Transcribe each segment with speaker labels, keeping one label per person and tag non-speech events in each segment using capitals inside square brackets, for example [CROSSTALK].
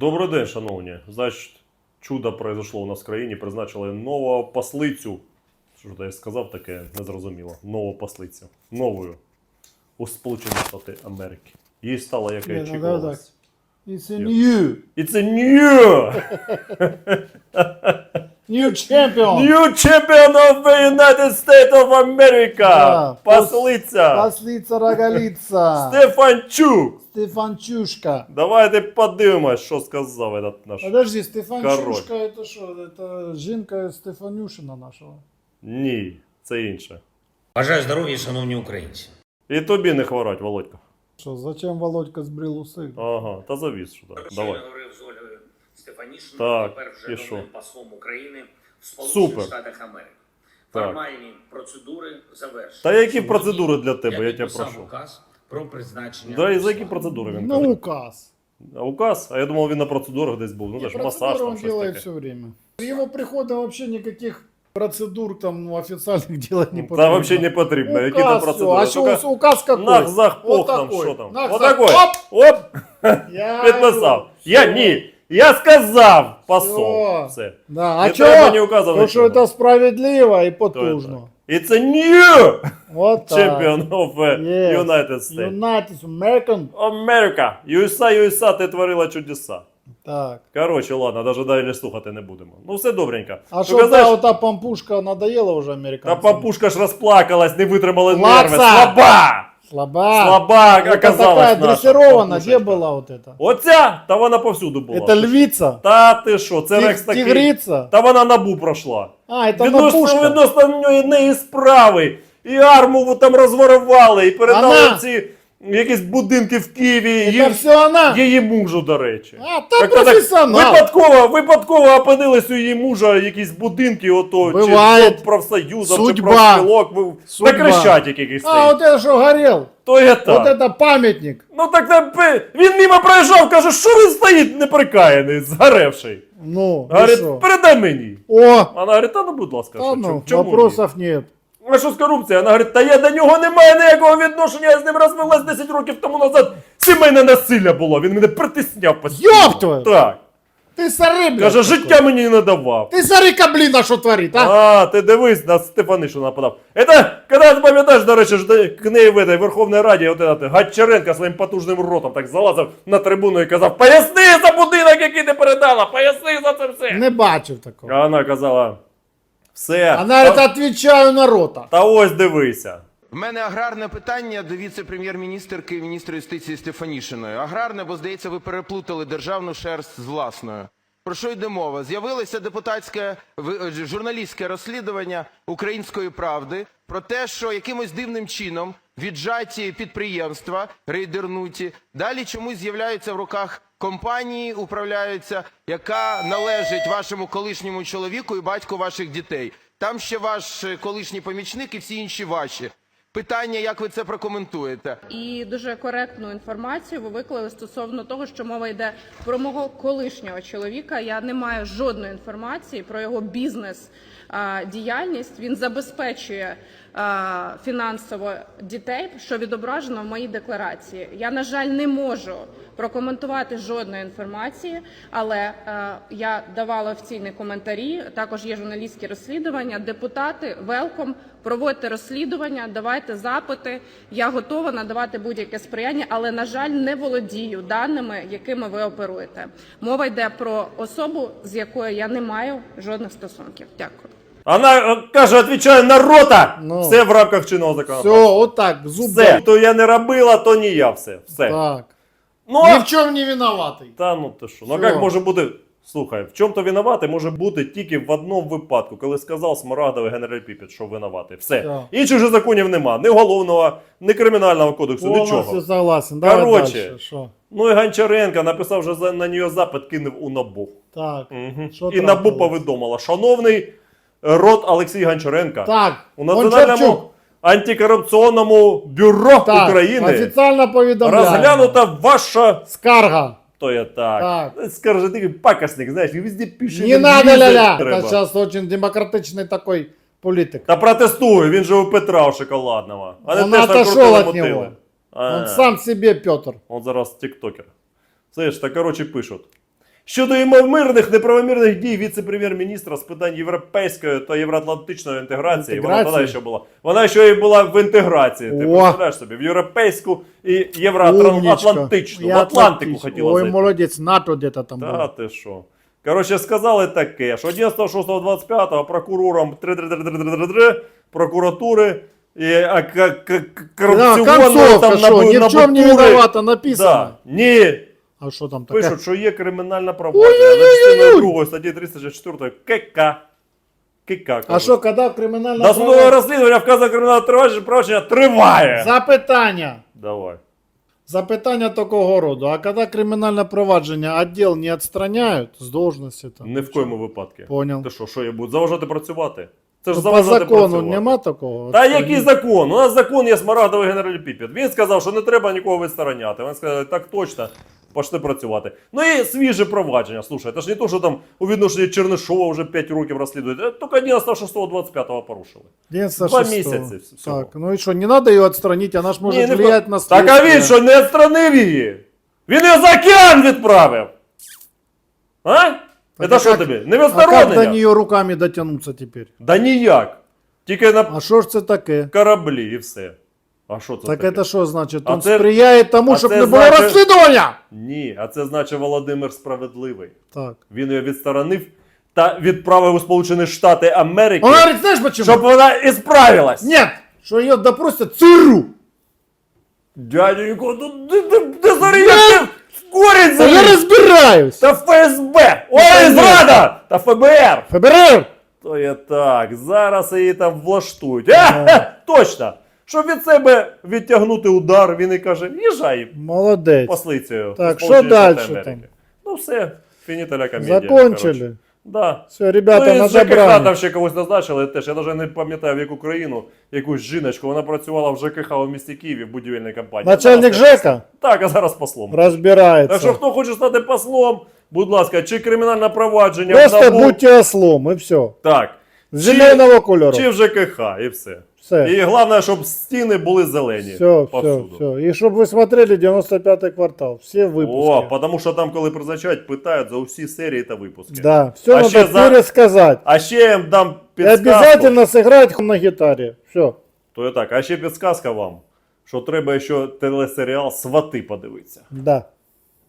Speaker 1: Добрий день, шановні. Значить, чудо произошло у нас в країні. Призначили нову послицю. Що ж я сказав таке незрозуміло. Нову послицю. Новою. У Сполучені Штати Америки. Їй стало яке
Speaker 2: Ні, ну,
Speaker 1: очікувалось.
Speaker 2: It's a new,
Speaker 1: It's a new!
Speaker 2: new champion.
Speaker 1: New champion of the United States of America!
Speaker 2: Да,
Speaker 1: Послиця!
Speaker 2: Послица рогалица. [LAUGHS]
Speaker 1: Стефанчук!
Speaker 2: Стефанчушка.
Speaker 1: Давайте подивимось, що сказав этот наш.
Speaker 2: Подожди, Стефанчушка это что? Это жінка Стефанюшина нашего.
Speaker 1: Ні, це інше.
Speaker 3: Бажаю здоров'я, шановні українці.
Speaker 1: І тобі не хворать, Володька.
Speaker 2: Что, зачем Володька збрил усы?
Speaker 1: Ага, та завіз сюди.
Speaker 3: Щойно
Speaker 1: Давай.
Speaker 3: говорив з Ольгою Стефанішиною,
Speaker 1: Так,
Speaker 3: тепер
Speaker 1: і
Speaker 3: вже
Speaker 1: що?
Speaker 3: новим послом України в
Speaker 1: Супер.
Speaker 3: Сполучених Штатах Америки.
Speaker 1: Так.
Speaker 3: Формальні процедури завершені.
Speaker 1: Та які
Speaker 3: Сьогодні
Speaker 1: процедури для тебе, я тебе
Speaker 3: підписав
Speaker 1: прошу?
Speaker 3: указ про призначення.
Speaker 1: Да, і за
Speaker 3: посла.
Speaker 1: які процедури він
Speaker 2: Ну,
Speaker 1: каже?
Speaker 2: указ.
Speaker 1: А указ? А я думав, він на процедурах десь був. Ну,
Speaker 2: Не,
Speaker 1: це ж
Speaker 2: процедуры
Speaker 1: масаж там
Speaker 2: он
Speaker 1: щось
Speaker 2: делает
Speaker 1: таке.
Speaker 2: все время. Его прихода вообще никаких процедур там ну, официальных [LAUGHS] делать не
Speaker 1: Та
Speaker 2: потрібно.
Speaker 1: взагалі не потрібно. Які там
Speaker 2: Указ,
Speaker 1: процедури?
Speaker 2: всё. А что,
Speaker 1: Тільки
Speaker 2: указ какой?
Speaker 1: Нахзах,
Speaker 2: Вот
Speaker 1: пох там,
Speaker 2: такой.
Speaker 1: що там.
Speaker 2: Нахзах,
Speaker 1: Отакой.
Speaker 2: оп!
Speaker 1: Оп!
Speaker 2: Я [LAUGHS]
Speaker 1: Підписав.
Speaker 2: говорю,
Speaker 1: Я
Speaker 2: всё.
Speaker 1: ні. Я сказав посол.
Speaker 2: Всё.
Speaker 1: Все.
Speaker 2: Да, а
Speaker 1: Не треба указувати
Speaker 2: Потому что
Speaker 1: нічого.
Speaker 2: это справедливо и потужно.
Speaker 1: It's a new
Speaker 2: Вот так.
Speaker 1: champion of uh,
Speaker 2: Yes.
Speaker 1: United States.
Speaker 2: United American.
Speaker 1: America. USA, USA, ти творила чудеса.
Speaker 2: Так.
Speaker 1: Коротше, ладно, навіть далі слухати не будемо. Ну все добренько.
Speaker 2: А что
Speaker 1: казаєш,
Speaker 2: та, вот та пампушка надоела уже
Speaker 1: Та
Speaker 2: американцам?
Speaker 1: папушка ж розплакалась, не витримали
Speaker 2: Плакса!
Speaker 1: нерви. Слаба!
Speaker 2: Слаба.
Speaker 1: Слаба
Speaker 2: Это
Speaker 1: оказалась
Speaker 2: такая
Speaker 1: наша
Speaker 2: дрессирована.
Speaker 1: папушечка.
Speaker 2: Где была вот это?
Speaker 1: Оця, та вона повсюду була.
Speaker 2: Это львица?
Speaker 1: Та ти що, це
Speaker 2: Тиг-
Speaker 1: рекс такий.
Speaker 2: Тигрица?
Speaker 1: Та вона набу пройшла.
Speaker 2: А, это
Speaker 1: Відносно,
Speaker 2: напушка.
Speaker 1: відносно неї, неї справи. І армову там розворували, і передали
Speaker 2: Вона-
Speaker 1: ці якісь будинки в Києві.
Speaker 2: Это
Speaker 1: Її,
Speaker 2: все она?
Speaker 1: її мужу, до речі.
Speaker 2: А, та
Speaker 1: Так, так,
Speaker 2: профессионал.
Speaker 1: Випадково, випадково опинились у її мужа якісь будинки, ото
Speaker 2: Буває.
Speaker 1: чи профсоюзом, чи
Speaker 2: Судьба.
Speaker 1: профспілок, ви-
Speaker 2: Судьба.
Speaker 1: на Крещатик якийсь
Speaker 2: А,
Speaker 1: стоїть.
Speaker 2: вот это что горел?
Speaker 1: То є так.
Speaker 2: Вот это памятник.
Speaker 1: Ну так там, пи- він мимо проїжджав, каже, що він стоїть неприкаяний, згоревший.
Speaker 2: Ну, ты
Speaker 1: Говорить,
Speaker 2: шо?
Speaker 1: передай мені.
Speaker 2: О,
Speaker 1: Вона говорить, та ну будь ласка,
Speaker 2: да
Speaker 1: що,
Speaker 2: ну,
Speaker 1: чому- чому ні?
Speaker 2: вопросов нет.
Speaker 1: А що з корупцією? Вона говорить, та я до нього не маю ніякого відношення, я з ним розвелась 10 років тому назад. Сімейне насилля було, він мене притисняв постійно.
Speaker 2: Йоп твою!
Speaker 1: Так.
Speaker 2: Ты сори, блядь.
Speaker 1: Каже,
Speaker 2: такой.
Speaker 1: життя мені не давав.
Speaker 2: Ты сори, каблина, что творит, а?
Speaker 1: А, ти дивись на Стефанишу нападав. Это, коли ти пам'ятаєш, до речі, ж де- к неї в этой Верховній Раді, от этот Гатчаренко своїм потужним ротом так залазив на трибуну і казав, поясни за будинок, який ти передала, поясни за це все.
Speaker 2: Не бачив такого.
Speaker 1: А вона казала, все.
Speaker 2: Она
Speaker 1: та,
Speaker 2: відповідаю на рота.
Speaker 1: та ось дивися.
Speaker 4: В мене аграрне питання до віце-прем'єр-міністрки і міністра юстиції Стефанішиної. Аграрне, бо здається, ви переплутали державну шерсть з власною. Про що йде мова? З'явилося депутатське ви- е, журналістське розслідування української правди про те, що якимось дивним чином віджаті підприємства рейдернуті далі чомусь з'являються в руках компанії, управляються, яка належить вашому колишньому чоловіку і батьку ваших дітей. Там ще ваш е, колишній помічник і всі інші ваші. Питання, як ви це прокоментуєте?
Speaker 5: І дуже коректну інформацію ви виклали стосовно того, що мова йде про мого колишнього чоловіка. Я не маю жодної інформації про його бізнес діяльність. Він забезпечує фінансово дітей, що відображено в моїй декларації. Я на жаль не можу прокоментувати жодної інформації, але я давала офіційні коментарі. Також є журналістські розслідування. Депутати, велком, проводьте розслідування, давайте запити. Я готова надавати будь-яке сприяння, але на жаль, не володію даними, якими ви оперуєте. Мова йде про особу, з якою я не маю жодних стосунків. Дякую.
Speaker 1: Вона е, каже, відповідає на рота.
Speaker 2: Ну.
Speaker 1: Все в рамках чинного
Speaker 2: Все,
Speaker 1: законодавства.
Speaker 2: вот так,
Speaker 1: Все. То я не робила, то не я все. Все.
Speaker 2: Так.
Speaker 1: Ну,
Speaker 2: Ни в чем не виноватый.
Speaker 1: Та ну ти що? Ну
Speaker 2: Всё.
Speaker 1: як може бути? Слухай, в чому то винуватий може бути тільки в одному випадку, коли сказав Смарагдовий генераль Піпіт, що винуватий. Все.
Speaker 2: Так.
Speaker 1: Інших же законів нема. Ні уголовного, ні кримінального кодексу,
Speaker 2: Полностью
Speaker 1: нічого.
Speaker 2: согласен. Давай
Speaker 1: Короче.
Speaker 2: дальше. Шо?
Speaker 1: Ну і Гончаренко написав вже за- на нього запит, кинув у НАБУ.
Speaker 2: Так. Що
Speaker 1: І НАБУ
Speaker 2: трапилось?
Speaker 1: повідомила, шановний рот Олексій Гончаренко,
Speaker 2: Так.
Speaker 1: у Національному
Speaker 2: Гончарчук.
Speaker 1: антикорупційному бюро
Speaker 2: Так.
Speaker 1: України
Speaker 2: Официально поведомляю.
Speaker 1: розглянута ваша
Speaker 2: Скарга.
Speaker 1: То я так.
Speaker 2: Так.
Speaker 1: Скажи, ти пакосник, знаєш, і везде пише.
Speaker 2: Не надо, ля-ля.
Speaker 1: Треба.
Speaker 2: Это сейчас очень демократичный такой политик.
Speaker 1: Та протестую, він же у Петра у шоколадного. А не
Speaker 2: Он
Speaker 1: те, що
Speaker 2: отошел
Speaker 1: крутили
Speaker 2: от
Speaker 1: мотиви.
Speaker 2: него.
Speaker 1: А,
Speaker 2: Он сам себе Петр.
Speaker 1: Он зараз тіктокер. Слышь, та короче пишуть. щодо ймовірних неправомірних дій віце-прем'єр-міністра з питань європейської та євроатлантичної інтеграції. Вона
Speaker 2: Інтеграції?
Speaker 1: тоді ще була. Вона ще і була в інтеграції. Ти представляєш собі, в європейську і євроатлантичну. В Атлантику хотіла
Speaker 2: Ой,
Speaker 1: зайти.
Speaker 2: молодец, НАТО где-то там
Speaker 1: Та
Speaker 2: было.
Speaker 1: ти що? Коротше, сказали таке, що 11.06.25 прокурором 3 прокуратури і а, к- к- к-
Speaker 2: Да,
Speaker 1: корупціонного
Speaker 2: концовка,
Speaker 1: там
Speaker 2: что, ни в чем не виновата написано.
Speaker 1: Да. Ні,
Speaker 2: А что там такое?
Speaker 1: пишуть, що є кримінальне провадження за частиною 2 статті 364 КК. КК.
Speaker 2: А
Speaker 1: кажуть.
Speaker 2: что, когда криминальное
Speaker 1: На судове розслідування вказано кримінальне провадження провадження триває.
Speaker 2: Запитання.
Speaker 1: Давай.
Speaker 2: Запитання такого роду. А когда кримінальне провадження отдел не отстраняют с должности там?
Speaker 1: Ні в коєму випадку.
Speaker 2: Понял.
Speaker 1: Ти що, що я буду заважати працювати? Це ж
Speaker 2: Ну, По
Speaker 1: заважати
Speaker 2: закону
Speaker 1: працювати.
Speaker 2: нема такого?
Speaker 1: Та який закон? У нас закон є смарагдовий генераль Піпіт. Він сказав, що не треба нікого відстороняти. Він сказав, так точно, пішли працювати. Ну і свіже провадження. Слушай, це ж не то, що там у відношенні Чернишова вже 5 років розслідують. Е, Тільки 11.06.25 порушили.
Speaker 2: 11
Speaker 1: Два місяці всього.
Speaker 2: Так, ну и что, не надо ее отстранить, она ж может
Speaker 1: Ні, не
Speaker 2: влиять на
Speaker 1: Так а він що не відстранив її? Він її за океан відправив. А?
Speaker 2: Так
Speaker 1: Це
Speaker 2: а
Speaker 1: що
Speaker 2: как-
Speaker 1: тобі? Не
Speaker 2: А как до нее руками дотянуться теперь?
Speaker 1: Да ніяк. Тільки на
Speaker 2: А что ж це таке?
Speaker 1: кораблі і все. А що це
Speaker 2: Так
Speaker 1: таке?
Speaker 2: это что значит?
Speaker 1: А
Speaker 2: Он
Speaker 1: це-
Speaker 2: сприяє тому,
Speaker 1: а
Speaker 2: щоб
Speaker 1: це
Speaker 2: не було
Speaker 1: значить-
Speaker 2: розслідування?
Speaker 1: Ні, а це значить Володимир Справедливий.
Speaker 2: Так.
Speaker 1: Він її відсторонив та відправив у Сполучені Штати Америки,
Speaker 2: Он говорит, знаешь почему?
Speaker 1: щоб вона і справилась.
Speaker 2: Нет, что ее допросят ЦРУ.
Speaker 1: Дяденько, ну ти, ти, ти як корінь
Speaker 2: я
Speaker 1: заліз.
Speaker 2: разбираюсь.
Speaker 1: Та ФСБ! Ой, зрада! Та ФБР!
Speaker 2: ФБР.
Speaker 1: То є так, зараз її там влаштують. А, точно! Щоб від себе відтягнути удар, він і каже, їжджай
Speaker 2: Молодець.
Speaker 1: послицею.
Speaker 2: Так, що
Speaker 1: Америки.
Speaker 2: там?
Speaker 1: Ну все, фініталя комедія.
Speaker 2: Закончили.
Speaker 1: коротше. Да.
Speaker 2: Все, ребята,
Speaker 1: ну, і з ЖКХ там ще когось назначили теж. Я навіть не пам'ятаю, в яку країну, якусь жіночку. Вона працювала в ЖКХ у місті Києві в будівельній компанії.
Speaker 2: Начальник
Speaker 1: Зараз-
Speaker 2: ЖЕКа
Speaker 1: Так, а зараз послом.
Speaker 2: разбирается.
Speaker 1: Так що хто хоче стати послом, будь ласка, чи кримінальне провадження в
Speaker 2: Просто
Speaker 1: НАБУ,
Speaker 2: будьте ослом, и все.
Speaker 1: так.
Speaker 2: Зеленого кольору.
Speaker 1: Чи в ЖКХ, і все.
Speaker 2: Все.
Speaker 1: І головне, щоб стіни були зелені.
Speaker 2: Все, все,
Speaker 1: повсюду.
Speaker 2: все. И чтобы вы смотрели 95-й квартал. Все
Speaker 1: О,
Speaker 2: выпуски.
Speaker 1: тому що там, коли призначають, питають за усі серії та випуски.
Speaker 2: Да, все
Speaker 1: А
Speaker 2: надо
Speaker 1: ще за-
Speaker 2: пересказать.
Speaker 1: А ще я їм дам
Speaker 2: И
Speaker 1: підсказку.
Speaker 2: обязательно сыграть на гитаре. Все.
Speaker 1: То я так, а ще підсказка вам, що треба ще телесеріал Свати подивитися.
Speaker 2: Да.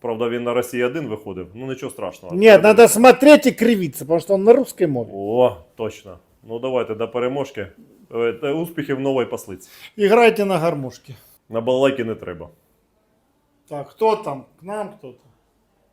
Speaker 1: Правда, він на Росії 1 виходив, ну нічого страшного.
Speaker 2: Нет,
Speaker 1: Треба-
Speaker 2: надо смотреть и кривиться, потому что он на русской мове.
Speaker 1: О, точно. Ну давайте до переможки. Е, Успіхів нової послиці.
Speaker 2: Играйте на гармошке.
Speaker 1: На балалайки не треба.
Speaker 2: Так, кто там? К нам кто-то.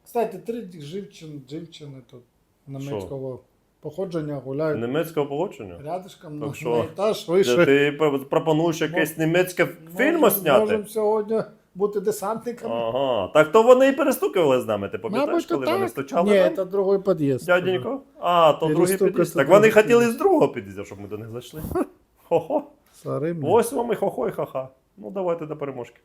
Speaker 2: Кстати, три живчин, живчини тут немецького походження гуляють
Speaker 1: Німецького погодження?
Speaker 2: рядышком на,
Speaker 1: Так що?
Speaker 2: на етаж
Speaker 1: Де
Speaker 2: вийшли.
Speaker 1: Ти пропонуєш якесь німецьке фільм
Speaker 2: Можем-
Speaker 1: зняти?
Speaker 2: Можемо сьогодні бути десантниками.
Speaker 1: Ага. Так то вони і перестукували з нами. Ти пам'ятаєш, коли
Speaker 2: так.
Speaker 1: вони стучали?
Speaker 2: Ні, це другий під'їзд.
Speaker 1: Дяденько? А, то другий під'їзд. Так вони хотіли з другого під'їзду, щоб ми до них зайшли. [LAUGHS] Хо-хо. Ось вам і хо-хо і ха-ха. Ну давайте до переможки.